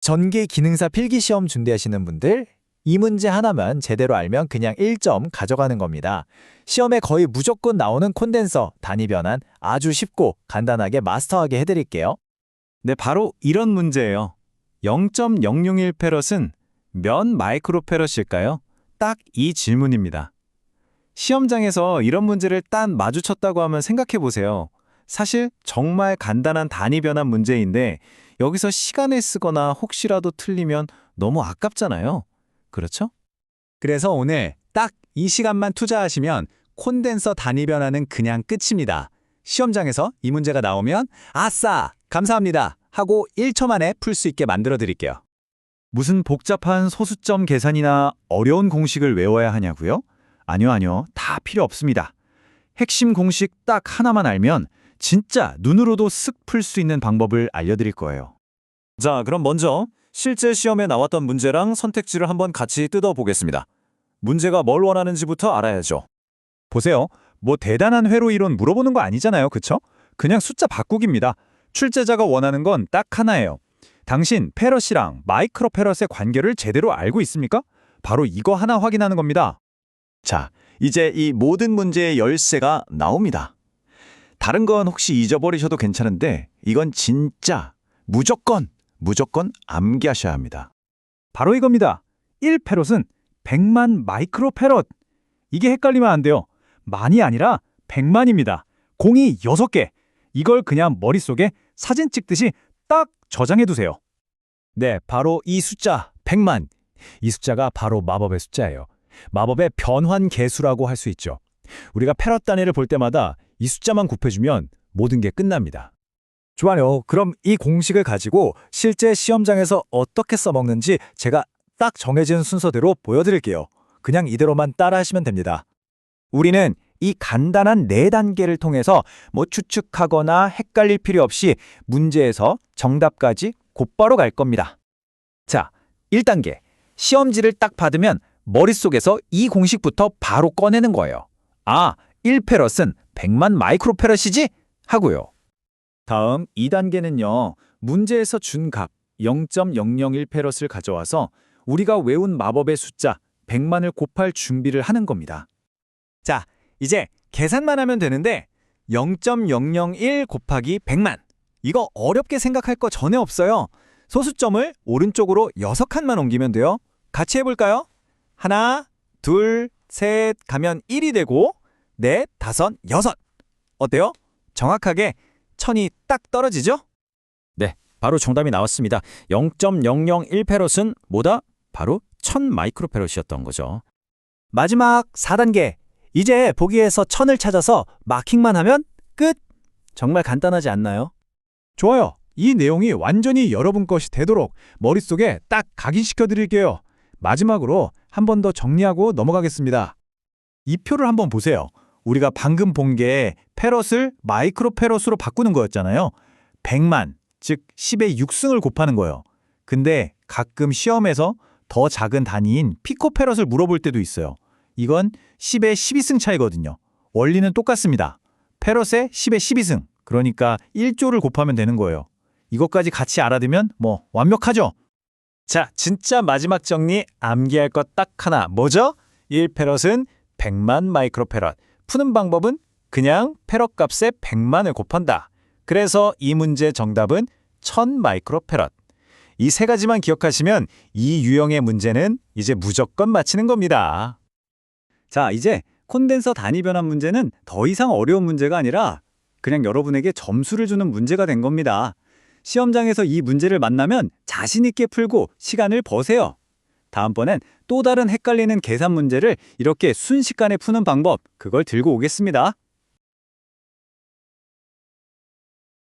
전기 기능사 필기시험 준비하시는 분들, 이 문제 하나만 제대로 알면 그냥 1점 가져가는 겁니다. 시험에 거의 무조건 나오는 콘덴서, 단위 변환 아주 쉽고 간단하게 마스터하게 해드릴게요. 네, 바로 이런 문제예요. 0.001 페럿은 몇 마이크로 페럿일까요? 딱 이 질문입니다. 시험장에서 이런 문제를 딴 마주쳤다고 하면 생각해 보세요. 사실 정말 간단한 단위 변환 문제인데 여기서 시간을 쓰거나 혹시라도 틀리면 너무 아깝잖아요. 그렇죠? 그래서 오늘 딱 이 시간만 투자하시면 콘덴서 단위 변화는 그냥 끝입니다. 시험장에서 이 문제가 나오면 아싸! 감사합니다! 하고 1초 만에 풀 수 있게 만들어 드릴게요. 무슨 복잡한 소수점 계산이나 어려운 공식을 외워야 하냐고요? 아니요, 아니요. 다 필요 없습니다. 핵심 공식 딱 하나만 알면 진짜 눈으로도 쓱 풀 수 있는 방법을 알려드릴 거예요. 자, 그럼 먼저 실제 시험에 나왔던 문제랑 선택지를 한번 같이 뜯어보겠습니다. 문제가 뭘 원하는지부터 알아야죠. 보세요. 뭐 대단한 회로 이론 물어보는 거 아니잖아요. 그쵸? 그냥 숫자 바꾸기입니다. 출제자가 원하는 건 딱 하나예요. 당신 페럿이랑 마이크로 페럿의 관계를 제대로 알고 있습니까? 바로 이거 하나 확인하는 겁니다. 자, 이제 이 모든 문제의 열쇠가 나옵니다. 다른 건 혹시 잊어버리셔도 괜찮은데 이건 진짜 무조건 무조건 암기하셔야 합니다. 바로 이겁니다. 1페롯은 100만 마이크로 페롯. 이게 헷갈리면 안 돼요. 만이 아니라 100만입니다. 공이 6개. 이걸 그냥 머릿속에 사진 찍듯이 딱 저장해 두세요. 네, 바로 이 숫자 100만. 이 숫자가 바로 마법의 숫자예요. 마법의 변환 계수라고 할 수 있죠. 우리가 페럿 단위를 볼 때마다 이 숫자만 곱해주면 모든 게 끝납니다. 좋아요. 그럼 이 공식을 가지고 실제 시험장에서 어떻게 써먹는지 제가 딱 정해진 순서대로 보여드릴게요. 그냥 이대로만 따라하시면 됩니다. 우리는 이 간단한 네 단계를 통해서 뭐 추측하거나 헷갈릴 필요 없이 문제에서 정답까지 곧바로 갈 겁니다. 자, 1단계. 시험지를 딱 받으면 머릿속에서 이 공식부터 바로 꺼내는 거예요. 아, 1페럿은 100만 마이크로페럿이지? 하고요. 다음 2단계는요. 문제에서 준 값 0.001페럿을 가져와서 우리가 외운 마법의 숫자 100만을 곱할 준비를 하는 겁니다. 자, 이제 계산만 하면 되는데 0.001 곱하기 100만. 이거 어렵게 생각할 거 전혀 없어요. 소수점을 오른쪽으로 6칸만 옮기면 돼요. 같이 해볼까요? 하나, 둘, 셋 가면 1이 되고 넷, 다섯, 여섯. 어때요? 정확하게 천이 딱 떨어지죠? 네, 바로 정답이 나왔습니다. 0.001페롯은 뭐다? 바로 1000 마이크로페롯이었던 거죠. 마지막 4단계. 이제 보기에서 천을 찾아서 마킹만 하면 끝! 정말 간단하지 않나요? 좋아요. 이 내용이 완전히 여러분 것이 되도록 머릿속에 딱 각인시켜 드릴게요. 마지막으로 한 번 더 정리하고 넘어가겠습니다. 이 표를 한번 보세요. 우리가 방금 본 게 페럿을 마이크로 페럿으로 바꾸는 거였잖아요. 100만, 즉 10의 6승을 곱하는 거예요. 근데 가끔 시험에서 더 작은 단위인 피코페럿을 물어볼 때도 있어요. 이건 10의 12승 차이거든요. 원리는 똑같습니다. 페럿의 10의 12승, 그러니까 1조를 곱하면 되는 거예요. 이것까지 같이 알아두면 뭐 완벽하죠? 자, 진짜 마지막 정리 암기할 것 딱 하나. 뭐죠? 1페럿은 100만 마이크로페럿. 푸는 방법은 그냥 페럿 값에 100만을 곱한다. 그래서 이 문제 정답은 1000 마이크로페럿. 이 세 가지만 기억하시면 이 유형의 문제는 이제 무조건 맞히는 겁니다. 자, 이제 콘덴서 단위 변환 문제는 더 이상 어려운 문제가 아니라 그냥 여러분에게 점수를 주는 문제가 된 겁니다. 시험장에서 이 문제를 만나면 자신 있게 풀고 시간을 버세요. 다음번엔 또 다른 헷갈리는 계산 문제를 이렇게 순식간에 푸는 방법, 그걸 들고 오겠습니다.